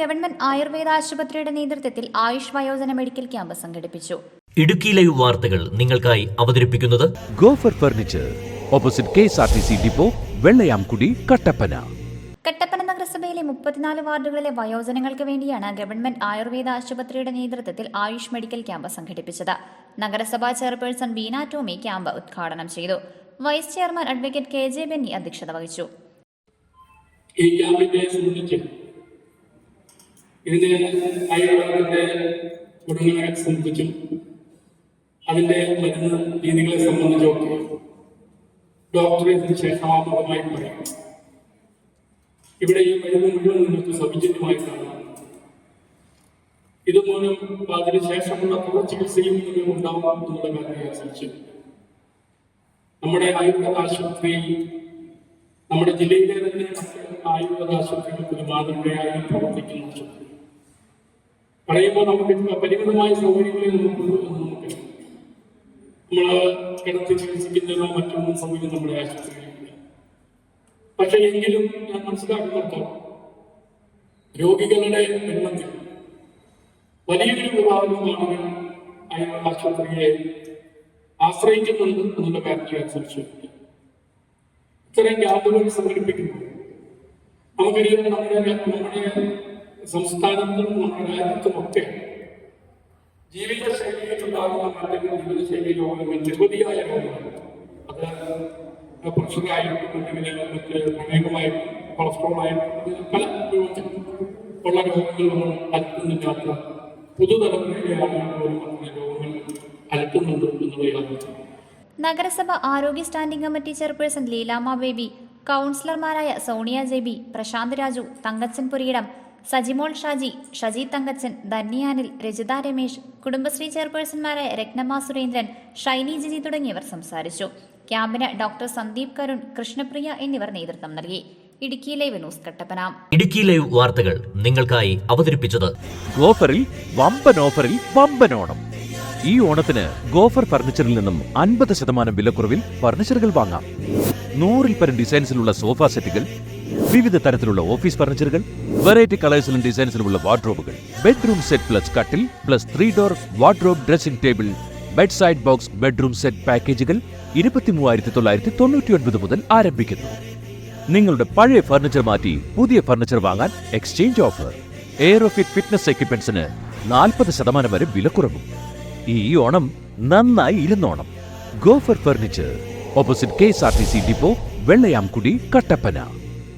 Government Ayurveda ആശുപത്രിയുടെ നേതൃത്വത്തിൽ ആയുഷ് വയോജന മെഡിക്കൽ ക്യാമ്പ് സംഘടിപ്പിച്ചു. ഇടുക്കി ലൈവ് വാർത്തകൾ നിങ്ങൾക്കായി അവതരിപ്പിക്കുന്നത് Gofer furniture opposite K S R T C depot Vellayamkudi Kattappana. Kattappana നഗരസഭയിലെ മുപ്പത്തിനാല് വാർഡുകളിലെ വയോജനങ്ങൾക്ക് വേണ്ടിയാണ് ഗവൺമെന്റ് ആയുർവേദ ആശുപത്രിയുടെ നേതൃത്വത്തിൽ ആയുഷ് മെഡിക്കൽ ക്യാമ്പ് സംഘടിപ്പിച്ചത്. നഗരസഭാ ചെയർപേഴ്സൺ ബീന ടോമി ക്യാമ്പ് ഉദ്ഘാടനം ചെയ്തു. Vice chairman advocate K J Benny അധ്യക്ഷത വഹിച്ചു. ഈ ക്യാമ്പിനെ സംബന്ധിച്ച് ഇതിന്റെ ആയുർവേദത്തിന്റെ ഗുണങ്ങളെ സംബന്ധിച്ചും അതിന്റെ മരുന്ന് രീതികളെ സംബന്ധിച്ചുമൊക്കെ ഡോക്ടറെ ഇതിന് ശേഷമാമുഖമായി പറയും. ഇവിടെ ഈ മരുന്ന് മുഴുവൻ നിങ്ങൾക്ക് സൗജന്യമായിട്ടാണ് ഇതുമൂലം അതിനുശേഷമുള്ള ശേഷമുള്ള തുടർ ചികിത്സയും നിങ്ങൾക്ക് ഉണ്ടാവാം എന്നുള്ള കാര്യം സംശയം നമ്മുടെ ആയുർവേദ ആശുപത്രി നമ്മുടെ ജില്ലയിലെ തന്നെ ആയുർവേദ ആശുപത്രികൾക്ക് ഒരു മാതൃകയായി പ്രവർത്തിക്കുന്ന ആശുപത്രി. പറയുമ്പോൾ നമുക്ക് പരിമിതമായ സൗകര്യങ്ങളെ നമുക്കുള്ളൂ നമുക്കറിയാം നമ്മൾ കിടത്തി ചികിത്സിക്കുന്നതിനോ മറ്റൊന്നും സൗകര്യം നമ്മുടെ ആശുപത്രിയിലില്ല. പക്ഷെ എങ്കിലും ഞാൻ മനസ്സിലാക്കുന്നിടത്തോളം രോഗികളുടെ എണ്ണത്തിൽ വലിയൊരു വിഭാഗം ആളുകൾ ആശുപത്രിയെ ആശ്രയിക്കുന്നുണ്ട് എന്നുള്ള കാര്യത്തിൽ അനുസരിച്ച് ഇത്തരം ഗ്യാപുകൾ സംഘടിപ്പിക്കുമ്പോൾ നമുക്കറിയാം നമ്മുടെ നമ്മുടെ സംസ്ഥാനത്തും നമ്മുടെ രാജ്യത്തുമൊക്കെ ജീവിതശൈലിയിലുണ്ടാകുന്ന മാറ്റങ്ങൾ ജീവിതശൈലി രോഗങ്ങൾ നിരവധിയായ രോഗങ്ങൾ അത് പ്രഷറായിട്ടും മറ്റ് പല ഉള്ള രോഗങ്ങൾ നമ്മൾ പുതുതലമുറയിലെ രോഗങ്ങൾ യാഥാർത്ഥ്യം നഗരസഭ ആരോഗ്യ standing committee chairperson Leelamma Baby കൗൺസിലർമാരായ സോണിയ ജെബി പ്രശാന്ത് രാജു തങ്കച്ചൻ പുരീടം സജിമോൾ ഷാജി ഷജി തങ്കച്ചൻ ധന്യാനിൽ രജിത രമേശ് കുടുംബശ്രീ ചെയർപേഴ്സൺമാരായ രത്നമ്മ സുരേന്ദ്രൻ ഷൈനി ജിജി തുടങ്ങിയവർ സംസാരിച്ചു. ക്യാമ്പിന് ഡോക്ടർ സന്ദീപ് കരുൺ കൃഷ്ണപ്രിയ എന്നിവർ നേതൃത്വം നൽകി. Idukki live news Kattappana. Idukki live വാർത്തകൾ നിങ്ങൾക്കായി അവതരിപ്പിച്ചത് ഗോഫറിൽ വമ്പൻ ഓഫറിൽ വമ്പൻ ഓണം. ഈ ഓണത്തിന് ഗോഫർ ഫർണിച്ചറിൽ നിന്നും അൻപത് ശതമാനം വിലക്കുറവിൽ ഫർണിച്ചറുകൾ വാങ്ങാം. നൂറിൽ പരം ഡിസൈൻസിലുള്ള സോഫ സെറ്റുകൾ വിവിധ തരത്തിലുള്ള ഓഫീസ് ഫർണിച്ചറുകൾ വെറൈറ്റി കളേഴ്സിലും ഡിസൈൻസിലുമുള്ള വാർഡ്രോബുകൾ. ബെഡ്റൂം സെറ്റ് പ്ലസ് കട്ടിൽ plus three door wardrobe dressing table bed side box bedroom set പാക്കേജുകൾ ഇരുപത്തി മൂവായിരത്തി തൊള്ളായിരത്തി തൊണ്ണൂറ്റി ഒൻപത് മുതൽ ആരംഭിക്കുന്നു. നിങ്ങളുടെ പഴയ ഫർണിച്ചർ മാറ്റി പുതിയ ഫർണിച്ചർ വാങ്ങാൻ എക്സ്ചേഞ്ച് ഓഫർ എയറോഫിറ്റ് ഫിറ്റ്നസ് എക്യുപ്മെന്റ്സിന് നാൽപ്പത് ശതമാനം വരെ വിലക്കുറവും ഈ ഓണം നന്നായി ഇരുന്നോണം. Gofer furniture opposite K S R T C depot Vellayamkudi Kattappana.